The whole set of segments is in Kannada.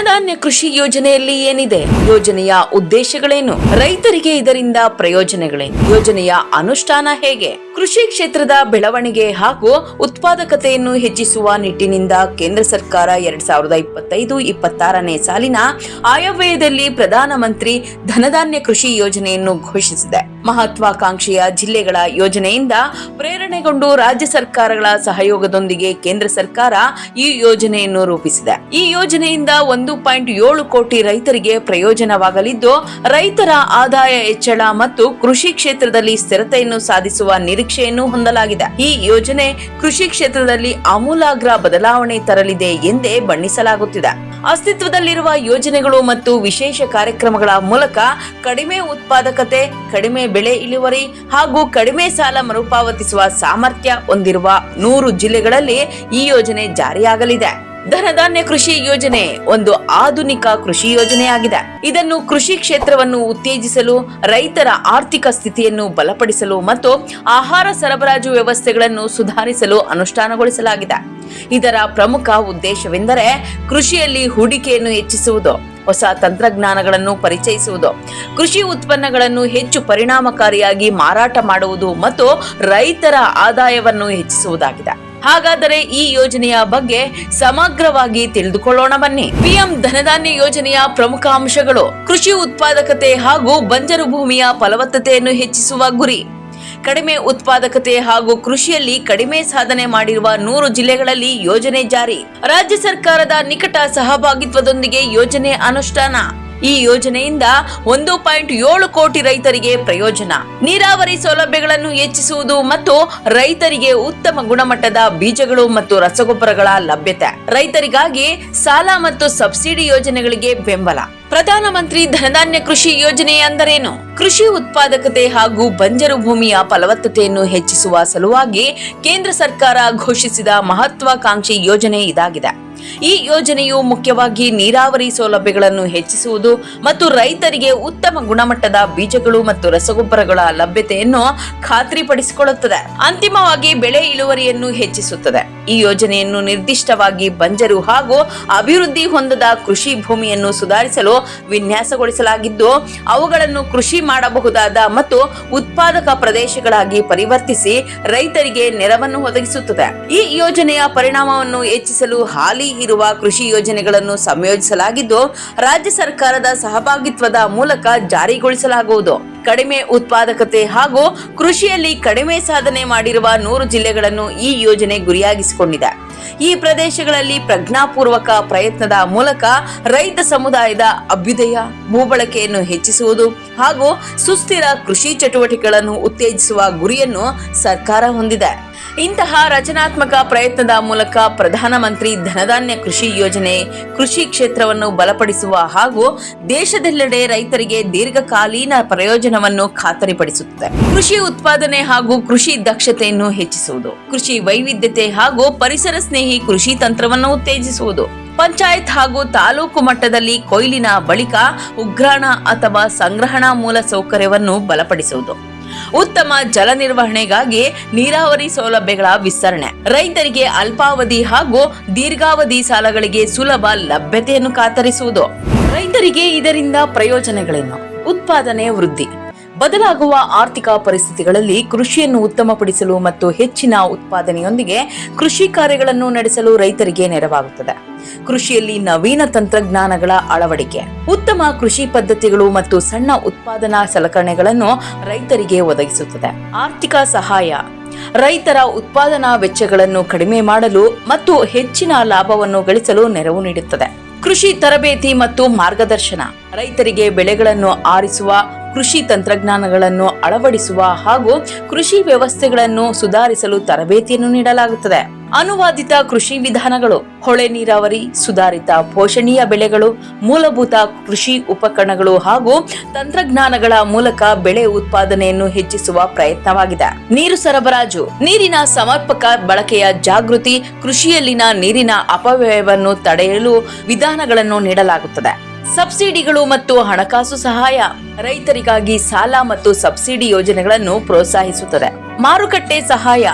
ಧನಧಾನ್ಯ ಕೃಷಿ ಯೋಜನೆಯಲ್ಲಿ ಏನಿದೆ? ಯೋಜನೆಯ ಉದ್ದೇಶಗಳೇನು? ರೈತರಿಗೆ ಇದರಿಂದ ಪ್ರಯೋಜನಗಳೇನು? ಯೋಜನೆಯ ಅನುಷ್ಠಾನ ಹೇಗೆ? ಕೃಷಿ ಕ್ಷೇತ್ರದ ಬೆಳವಣಿಗೆ ಹಾಗೂ ಉತ್ಪಾದಕತೆಯನ್ನು ಹೆಚ್ಚಿಸುವ ನಿಟ್ಟಿನಿಂದ ಕೇಂದ್ರ ಸರ್ಕಾರ ಎರಡ್ ಸಾವಿರದ ಇಪ್ಪತ್ತೈದು ಇಪ್ಪತ್ತಾರನೇ ಸಾಲಿನ ಆಯವ್ಯಯದಲ್ಲಿ ಪ್ರಧಾನಮಂತ್ರಿ ಧನಧಾನ್ಯ ಕೃಷಿ ಯೋಜನೆಯನ್ನು ಘೋಷಿಸಿದೆ. ಮಹತ್ವಾಕಾಂಕ್ಷೆಯ ಜಿಲ್ಲೆಗಳ ಯೋಜನೆಯಿಂದ ಪ್ರೇರಣೆಗೊಂಡು ರಾಜ್ಯ ಸರ್ಕಾರಗಳ ಸಹಯೋಗದೊಂದಿಗೆ ಕೇಂದ್ರ ಸರ್ಕಾರ ಈ ಯೋಜನೆಯನ್ನು ರೂಪಿಸಿದೆ. ಈ ಯೋಜನೆಯಿಂದ ಒಂದು ಪಾಯಿಂಟ್ ಏಳು ಕೋಟಿ ರೈತರಿಗೆ ಪ್ರಯೋಜನವಾಗಲಿದ್ದು, ರೈತರ ಆದಾಯ ಹೆಚ್ಚಳ ಮತ್ತು ಕೃಷಿ ಕ್ಷೇತ್ರದಲ್ಲಿ ಸ್ಥಿರತೆಯನ್ನು ಸಾಧಿಸುವ ನಿರೀಕ್ಷೆಯನ್ನು ಹೊಂದಲಾಗಿದೆ. ಈ ಯೋಜನೆ ಕೃಷಿ ಕ್ಷೇತ್ರದಲ್ಲಿ ಆಮೂಲಾಗ್ರ ಬದಲಾವಣೆ ತರಲಿದೆ ಎಂದೇ ಬಣ್ಣಿಸಲಾಗುತ್ತಿದೆ. ಅಸ್ತಿತ್ವದಲ್ಲಿರುವ ಯೋಜನೆಗಳು ಮತ್ತು ವಿಶೇಷ ಕಾರ್ಯಕ್ರಮಗಳ ಮೂಲಕ ಕಡಿಮೆ ಉತ್ಪಾದಕತೆ, ಕಡಿಮೆ ಬೆಳೆ ಇಳುವರಿ ಹಾಗೂ ಕಡಿಮೆ ಸಾಲ ಮರುಪಾವತಿಸುವ ಸಾಮರ್ಥ್ಯ ಹೊಂದಿರುವ ನೂರು ಜಿಲ್ಲೆಗಳಲ್ಲಿ ಈ ಯೋಜನೆ ಜಾರಿಯಾಗಲಿದೆ. ಧನಧಾನ್ಯ ಕೃಷಿ ಯೋಜನೆ ಒಂದು ಆಧುನಿಕ ಕೃಷಿ ಯೋಜನೆಯಾಗಿದೆ. ಇದನ್ನು ಕೃಷಿ ಕ್ಷೇತ್ರವನ್ನು ಉತ್ತೇಜಿಸಲು, ರೈತರ ಆರ್ಥಿಕ ಸ್ಥಿತಿಯನ್ನು ಬಲಪಡಿಸಲು ಮತ್ತು ಆಹಾರ ಸರಬರಾಜು ವ್ಯವಸ್ಥೆಗಳನ್ನು ಸುಧಾರಿಸಲು ಅನುಷ್ಠಾನಗೊಳಿಸಲಾಗಿದೆ. ಇದರ ಪ್ರಮುಖ ಉದ್ದೇಶವೆಂದರೆ ಕೃಷಿಯಲ್ಲಿ ಹೂಡಿಕೆಯನ್ನು ಹೆಚ್ಚಿಸುವುದು, ಹೊಸ ತಂತ್ರಜ್ಞಾನಗಳನ್ನು ಪರಿಚಯಿಸುವುದು, ಕೃಷಿ ಉತ್ಪನ್ನಗಳನ್ನು ಹೆಚ್ಚು ಪರಿಣಾಮಕಾರಿಯಾಗಿ ಮಾರಾಟ ಮಾಡುವುದು ಮತ್ತು ರೈತರ ಆದಾಯವನ್ನು ಹೆಚ್ಚಿಸುವುದಾಗಿದೆ. ಹಾಗಾದರೆ ಈ ಯೋಜನೆಯ ಬಗ್ಗೆ ಸಮಗ್ರವಾಗಿ ತಿಳಿದುಕೊಳ್ಳೋಣ ಬನ್ನಿ. ಪಿಎಂ ಧನಧಾನ್ಯ ಯೋಜನೆಯ ಪ್ರಮುಖ ಅಂಶಗಳು ಕೃಷಿ ಉತ್ಪಾದಕತೆ ಹಾಗೂ ಬಂಜರು ಭೂಮಿಯ ಫಲವತ್ತತೆಯನ್ನು ಹೆಚ್ಚಿಸುವ ಗುರಿ. ಕಡಿಮೆ ಉತ್ಪಾದಕತೆ ಹಾಗೂ ಕೃಷಿಯಲ್ಲಿ ಕಡಿಮೆ ಸಾಧನೆ ಮಾಡಿರುವ ನೂರು ಜಿಲ್ಲೆಗಳಲ್ಲಿ ಯೋಜನೆ ಜಾರಿ. ರಾಜ್ಯ ಸರ್ಕಾರದ ನಿಕಟ ಸಹಭಾಗಿತ್ವದೊಂದಿಗೆ ಯೋಜನೆ ಅನುಷ್ಠಾನ. ಈ ಯೋಜನೆಯಿಂದ ಒಂದು ಪಾಯಿಂಟ್ ಏಳು ಕೋಟಿ ರೈತರಿಗೆ ಪ್ರಯೋಜನ. ನೀರಾವರಿ ಸೌಲಭ್ಯಗಳನ್ನು ಹೆಚ್ಚಿಸುವುದು ಮತ್ತು ರೈತರಿಗೆ ಉತ್ತಮ ಗುಣಮಟ್ಟದ ಬೀಜಗಳು ಮತ್ತು ರಸಗೊಬ್ಬರಗಳ ಲಭ್ಯತೆ. ರೈತರಿಗಾಗಿ ಸಾಲ ಮತ್ತು ಸಬ್ಸಿಡಿ ಯೋಜನೆಗಳಿಗೆ ಬೆಂಬಲ. ಪ್ರಧಾನಮಂತ್ರಿ ಧನಧಾನ್ಯ ಕೃಷಿ ಯೋಜನೆ ಅಂದರೇನು? ಕೃಷಿ ಉತ್ಪಾದಕತೆ ಹಾಗೂ ಬಂಜರು ಭೂಮಿಯ ಫಲವತ್ತತೆಯನ್ನು ಹೆಚ್ಚಿಸುವ ಸಲುವಾಗಿ ಕೇಂದ್ರ ಸರ್ಕಾರ ಘೋಷಿಸಿದ ಮಹತ್ವಾಕಾಂಕ್ಷಿ ಯೋಜನೆ ಇದಾಗಿದೆ. ಈ ಯೋಜನೆಯು ಮುಖ್ಯವಾಗಿ ನೀರಾವರಿ ಸೌಲಭ್ಯಗಳನ್ನು ಹೆಚ್ಚಿಸುವುದು ಮತ್ತು ರೈತರಿಗೆ ಉತ್ತಮ ಗುಣಮಟ್ಟದ ಬೀಜಗಳು ಮತ್ತು ರಸಗೊಬ್ಬರಗಳ ಲಭ್ಯತೆಯನ್ನು ಖಾತ್ರಿಪಡಿಸಿಕೊಳ್ಳುತ್ತದೆ. ಅಂತಿಮವಾಗಿ ಬೆಳೆ ಇಳುವರಿಯನ್ನು ಹೆಚ್ಚಿಸುತ್ತದೆ. ಈ ಯೋಜನೆಯನ್ನು ನಿರ್ದಿಷ್ಟವಾಗಿ ಬಂಜರು ಹಾಗೂ ಅಭಿವೃದ್ಧಿ ಹೊಂದದ ಕೃಷಿ ಭೂಮಿಯನ್ನು ಸುಧಾರಿಸಲು ವಿನ್ಯಾಸಗೊಳಿಸಲಾಗಿದ್ದು, ಅವುಗಳನ್ನು ಕೃಷಿ ಮಾಡಬಹುದಾದ ಮತ್ತು ಉತ್ಪಾದಕ ಪ್ರದೇಶಗಳಾಗಿ ಪರಿವರ್ತಿಸಿ ರೈತರಿಗೆ ನೆರವನ್ನು ಒದಗಿಸುತ್ತದೆ. ಈ ಯೋಜನೆಯ ಪರಿಣಾಮವನ್ನು ಹೆಚ್ಚಿಸಲು ಹಾಲಿ ಇರುವ ಕೃಷಿ ಯೋಜನೆಗಳನ್ನು ಸಂಯೋಜಿಸಲಾಗಿದ್ದು, ರಾಜ್ಯ ಸರ್ಕಾರದ ಸಹಭಾಗಿತ್ವದ ಮೂಲಕ ಜಾರಿಗೊಳಿಸಲಾಗುವುದು. ಕಡಿಮೆ ಉತ್ಪಾದಕತೆ ಹಾಗೂ ಕೃಷಿಯಲ್ಲಿ ಕಡಿಮೆ ಸಾಧನೆ ಮಾಡಿರುವ ನೂರು ಜಿಲ್ಲೆಗಳನ್ನು ಈ ಯೋಜನೆ ಗುರಿಯಾಗಿಸಿಕೊಂಡಿದೆ. ಈ ಪ್ರದೇಶಗಳಲ್ಲಿ ಪ್ರಜ್ಞಾಪೂರ್ವಕ ಪ್ರಯತ್ನದ ಮೂಲಕ ರೈತ ಸಮುದಾಯದ ಅಭ್ಯುದಯ, ಭೂಬಳಕೆಯನ್ನು ಹೆಚ್ಚಿಸುವುದು ಹಾಗೂ ಸುಸ್ಥಿರ ಕೃಷಿ ಚಟುವಟಿಕೆಗಳನ್ನು ಉತ್ತೇಜಿಸುವ ಗುರಿಯನ್ನು ಸರ್ಕಾರ ಹೊಂದಿದೆ. ಇಂತಹ ರಚನಾತ್ಮಕ ಪ್ರಯತ್ನದ ಮೂಲಕ ಪ್ರಧಾನಮಂತ್ರಿ ಧನಧಾನ್ಯ ಕೃಷಿ ಯೋಜನೆ ಕೃಷಿ ಕ್ಷೇತ್ರವನ್ನು ಬಲಪಡಿಸುವ ಹಾಗೂ ದೇಶದೆಲ್ಲೆಡೆ ರೈತರಿಗೆ ದೀರ್ಘಕಾಲೀನ ಪ್ರಯೋಜನವನ್ನು ಖಾತರಿಪಡಿಸುತ್ತದೆ. ಕೃಷಿ ಉತ್ಪಾದನೆ ಹಾಗೂ ಕೃಷಿ ದಕ್ಷತೆಯನ್ನು ಹೆಚ್ಚಿಸುವುದು, ಕೃಷಿ ವೈವಿಧ್ಯತೆ ಹಾಗೂ ಪರಿಸರ ಸ್ನೇಹಿ ಕೃಷಿ ತಂತ್ರವನ್ನು ಉತ್ತೇಜಿಸುವುದು. ಪಂಚಾಯತ್ ಹಾಗೂ ತಾಲೂಕು ಮಟ್ಟದಲ್ಲಿ ಕೊಯ್ಲಿನ ಬಳಿಕ ಉಗ್ರಾಣ ಅಥವಾ ಸಂಗ್ರಹಣಾ ಮೂಲ ಸೌಕರ್ಯವನ್ನು ಬಲಪಡಿಸುವುದು. ಉತ್ತಮ ಜಲ ನಿರ್ವಹಣೆಗಾಗಿ ನೀರಾವರಿ ಸೌಲಭ್ಯಗಳ ವಿಸ್ತರಣೆ. ರೈತರಿಗೆ ಅಲ್ಪಾವಧಿ ಹಾಗೂ ದೀರ್ಘಾವಧಿ ಸಾಲಗಳಿಗೆ ಸುಲಭ ಲಭ್ಯತೆಯನ್ನು ಖಾತರಿಸುವುದು. ರೈತರಿಗೆ ಇದರಿಂದ ಪ್ರಯೋಜನಗಳೇನು? ಉತ್ಪಾದನೆ ವೃದ್ಧಿ. ಬದಲಾಗುವ ಆರ್ಥಿಕ ಪರಿಸ್ಥಿತಿಗಳಲ್ಲಿ ಕೃಷಿಯನ್ನು ಉತ್ತಮಪಡಿಸಲು ಮತ್ತು ಹೆಚ್ಚಿನ ಉತ್ಪಾದನೆಯೊಂದಿಗೆ ಕೃಷಿ ಕಾರ್ಯಗಳನ್ನು ನಡೆಸಲು ರೈತರಿಗೆ ನೆರವಾಗುತ್ತದೆ. ಕೃಷಿಯಲ್ಲಿ ನವೀನ ತಂತ್ರಜ್ಞಾನಗಳ ಅಳವಡಿಕೆ, ಉತ್ತಮ ಕೃಷಿ ಪದ್ಧತಿಗಳು ಮತ್ತು ಸಣ್ಣ ಉತ್ಪಾದನಾ ಸಲಕರಣೆಗಳನ್ನು ರೈತರಿಗೆ ಒದಗಿಸುತ್ತದೆ. ಆರ್ಥಿಕ ಸಹಾಯ, ರೈತರ ಉತ್ಪಾದನಾ ವೆಚ್ಚಗಳನ್ನು ಕಡಿಮೆ ಮಾಡಲು ಮತ್ತು ಹೆಚ್ಚಿನ ಲಾಭವನ್ನು ಗಳಿಸಲು ನೆರವು ನೀಡುತ್ತದೆ. ಕೃಷಿ ತರಬೇತಿ ಮತ್ತು ಮಾರ್ಗದರ್ಶನ, ರೈತರಿಗೆ ಬೆಳೆಗಳನ್ನು ಆರಿಸುವ ಕೃಷಿ ತಂತ್ರಜ್ಞಾನಗಳನ್ನು ಅಳವಡಿಸುವ ಹಾಗೂ ಕೃಷಿ ವ್ಯವಸ್ಥೆಗಳನ್ನು ಸುಧಾರಿಸಲು ತರಬೇತಿಯನ್ನು ನೀಡಲಾಗುತ್ತದೆ. ಅನುವಾದಿತ ಕೃಷಿ ವಿಧಾನಗಳು, ಹೊಳೆ ನೀರಾವರಿ, ಸುಧಾರಿತ ಪೋಷಣೀಯ ಬೆಳೆಗಳು, ಮೂಲಭೂತ ಕೃಷಿ ಉಪಕರಣಗಳು ಹಾಗೂ ತಂತ್ರಜ್ಞಾನಗಳ ಮೂಲಕ ಬೆಳೆ ಉತ್ಪಾದನೆಯನ್ನು ಹೆಚ್ಚಿಸುವ ಪ್ರಯತ್ನವಾಗಿದೆ. ನೀರು ಸರಬರಾಜು, ನೀರಿನ ಸಮರ್ಪಕ ಬಳಕೆಯ ಜಾಗೃತಿ, ಕೃಷಿಯಲ್ಲಿನ ನೀರಿನ ಅಪವ್ಯಯವನ್ನು ತಡೆಯಲು ವಿಧಾನಗಳನ್ನು ನೀಡಲಾಗುತ್ತದೆ. ಸಬ್ಸಿಡಿಗಳು ಮತ್ತು ಹಣಕಾಸು ಸಹಾಯ ರೈತರಿಗಾಗಿ ಸಾಲ ಮತ್ತು ಸಬ್ಸಿಡಿ ಯೋಜನೆಗಳನ್ನು ಪ್ರೋತ್ಸಾಹಿಸುತ್ತದೆ. ಮಾರುಕಟ್ಟೆ ಸಹಾಯ.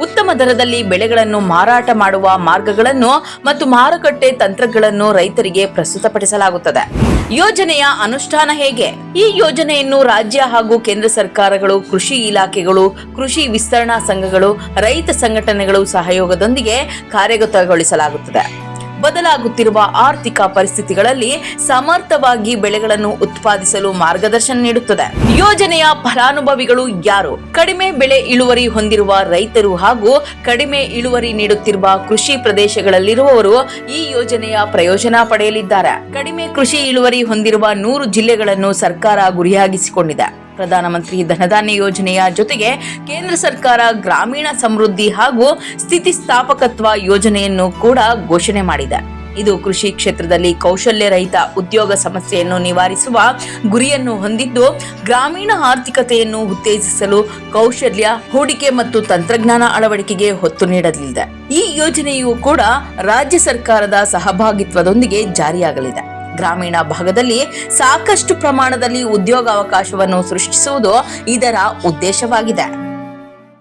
ಉತ್ತಮ ದರದಲ್ಲಿ ಬೆಳೆಗಳನ್ನು ಮಾರಾಟ ಮಾಡುವ ಮಾರ್ಗಗಳನ್ನು ಮತ್ತು ಮಾರುಕಟ್ಟೆ ತಂತ್ರಗಳನ್ನು ರೈತರಿಗೆ ಪ್ರಸ್ತುತಪಡಿಸಲಾಗುತ್ತದೆ. ಯೋಜನೆಯ ಅನುಷ್ಠಾನ ಹೇಗೆ? ಈ ಯೋಜನೆಯನ್ನು ರಾಜ್ಯ ಹಾಗೂ ಕೇಂದ್ರ ಸರ್ಕಾರಗಳು, ಕೃಷಿ ಇಲಾಖೆಗಳು, ಕೃಷಿ ವಿಸ್ತರಣಾ ಸಂಘಗಳು, ರೈತ ಸಂಘಟನೆಗಳು ಸಹಯೋಗದೊಂದಿಗೆ ಕಾರ್ಯಗತಗೊಳಿಸಲಾಗುತ್ತದೆ. ಬದಲಾಗುತ್ತಿರುವ ಆರ್ಥಿಕ ಪರಿಸ್ಥಿತಿಗಳಲ್ಲಿ ಸಮರ್ಥವಾಗಿ ಬೆಳೆಗಳನ್ನು ಉತ್ಪಾದಿಸಲು ಮಾರ್ಗದರ್ಶನ ನೀಡುತ್ತದೆ. ಯೋಜನೆಯ ಫಲಾನುಭವಿಗಳು ಯಾರು? ಕಡಿಮೆ ಬೆಳೆ ಇಳುವರಿ ಹೊಂದಿರುವ ರೈತರು ಹಾಗೂ ಕಡಿಮೆ ಇಳುವರಿ ನೀಡುತ್ತಿರುವ ಕೃಷಿ ಪ್ರದೇಶಗಳಲ್ಲಿರುವವರು ಈ ಯೋಜನೆಯ ಪ್ರಯೋಜನ ಪಡೆಯಲಿದ್ದಾರೆ. ಕಡಿಮೆ ಕೃಷಿ ಇಳುವರಿ ಹೊಂದಿರುವ ನೂರು ಜಿಲ್ಲೆಗಳನ್ನು ಸರ್ಕಾರ ಗುರಿಯಾಗಿಸಿಕೊಂಡಿದೆ. ಪ್ರಧಾನಮಂತ್ರಿ ಧನಧಾನ್ಯ ಯೋಜನೆಯ ಜೊತೆಗೆ ಕೇಂದ್ರ ಸರ್ಕಾರ ಗ್ರಾಮೀಣ ಸಮೃದ್ಧಿ ಹಾಗೂ ಸ್ಥಿತಿಸ್ಥಾಪಕತ್ವ ಯೋಜನೆಯನ್ನು ಕೂಡ ಘೋಷಣೆ ಮಾಡಿದೆ. ಇದು ಕೃಷಿ ಕ್ಷೇತ್ರದಲ್ಲಿ ಕೌಶಲ್ಯ ರಹಿತ ಉದ್ಯೋಗ ಸಮಸ್ಯೆಯನ್ನು ನಿವಾರಿಸುವ ಗುರಿಯನ್ನು ಹೊಂದಿದ್ದು, ಗ್ರಾಮೀಣ ಆರ್ಥಿಕತೆಯನ್ನು ಉತ್ತೇಜಿಸಲು ಕೌಶಲ್ಯ, ಹೂಡಿಕೆ ಮತ್ತು ತಂತ್ರಜ್ಞಾನ ಅಳವಡಿಕೆಗೆ ಒತ್ತು ನೀಡಲಿದೆ. ಈ ಯೋಜನೆಯು ಕೂಡ ರಾಜ್ಯ ಸರ್ಕಾರದ ಸಹಭಾಗಿತ್ವದೊಂದಿಗೆ ಜಾರಿಯಾಗಲಿದೆ. ಗ್ರಾಮೀಣ ಭಾಗದಲ್ಲಿ ಸಾಕಷ್ಟು ಪ್ರಮಾಣದಲ್ಲಿ ಉದ್ಯೋಗಾವಕಾಶವನ್ನು ಸೃಷ್ಟಿಸುವುದು ಇದರ ಉದ್ದೇಶವಾಗಿದೆ.